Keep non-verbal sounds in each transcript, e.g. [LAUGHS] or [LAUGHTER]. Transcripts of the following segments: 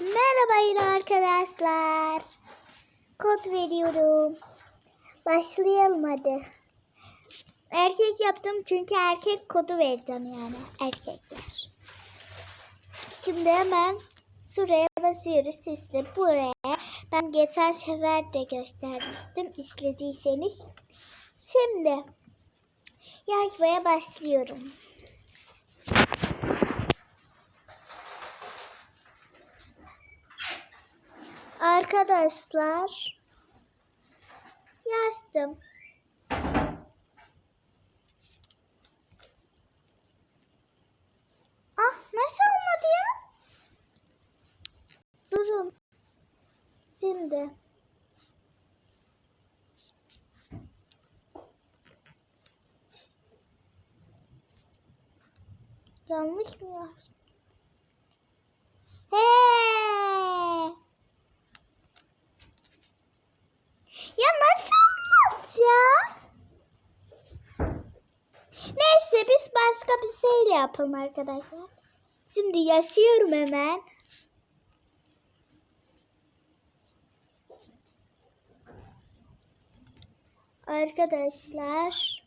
Merhaba yine arkadaşlar. Kod veriyorum. Başlayalım hadi. Erkek yaptım çünkü erkek kodu vereceğim yani erkekler. Şimdi hemen şuraya basıyoruz sisli buraya. Ben geçen sefer de göstermiştim izlediyseniz. Şimdi yazmaya başlıyorum. Arkadaşlar yazdım. Ah nasıl olmadı ya? Durun. Şimdi. Yanlış mı yazdım? Hey! Ya nasıl olmaz ya? Neyse biz başka bir şeyle yapalım arkadaşlar. Şimdi yaşıyorum hemen. Arkadaşlar.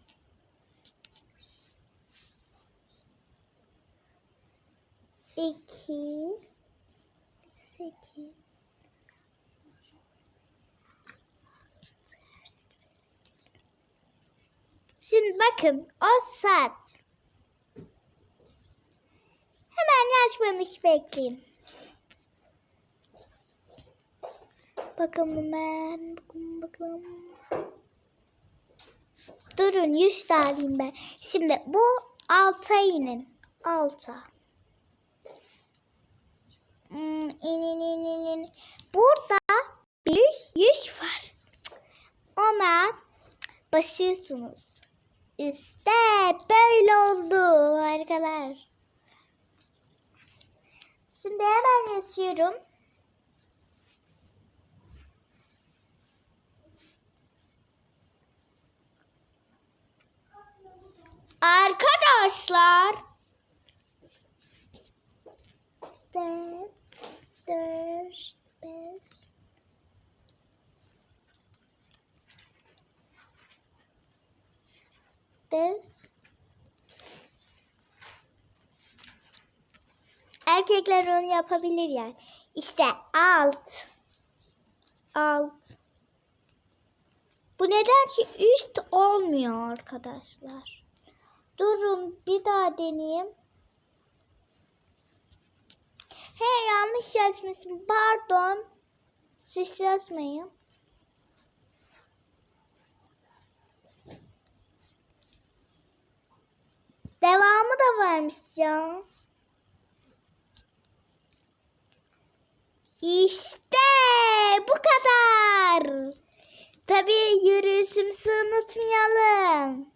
İki. Sekiz. Şimdi bakın o saat. Yazmamış bekleyin. Bakın hemen. Bakın bakın. Durun 100 de alayım ben. Şimdi bu alta inin. Alta. Hmm, inin inin inin. Burada bir yüz var. Ona basıyorsunuz. İşte böyle oldu arkadaşlar. Şimdi hemen yazıyorum. Arkadaşlar. Dört, dört, beş. Beş. Erkekler onu yapabilir yani. İşte alt. Alt. Bu neden ki üst olmuyor arkadaşlar. Durun bir daha deneyeyim. He yanlış yazmışım. Pardon. Siz yazmayın. Devamı da varmış ya. İşte bu kadar. Tabii yürüyüşümüzü unutmayalım.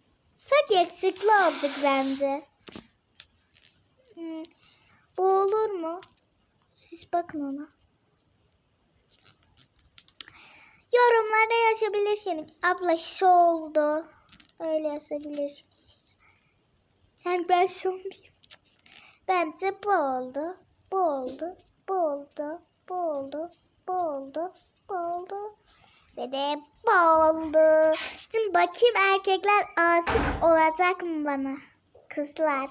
Çok yakışıklı olduk bence. Hmm, Bu olur mu? Siz bakın ona. Yorumlarda yazabilirsiniz. Abla şu oldu. Öyle yazabilirsiniz. Yani ben muyum? Bence. Bu oldu. Bu oldu. Bu oldu. Bu oldu. Bu oldu. Ve de bu oldu. Şimdi bakayım erkekler aşık olacak mı bana? Kızlar. [LAUGHS]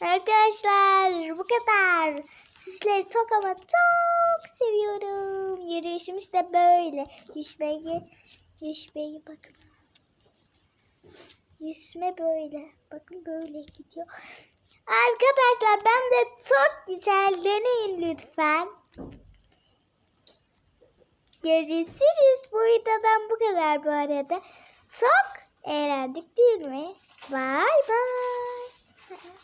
Arkadaşlar bu kadar. Sizleri çok ama çok seviyorum. Yürüyüşümüz de böyle. Yüzmeyi, yüzmeyi bakın. Yüzme böyle. Bakın böyle gidiyor. Arkadaşlar ben de çok güzel deneyin lütfen. Görüşürüz. Bu videodan bu kadar bu arada. Çok eğlendik değil mi? Bye bye.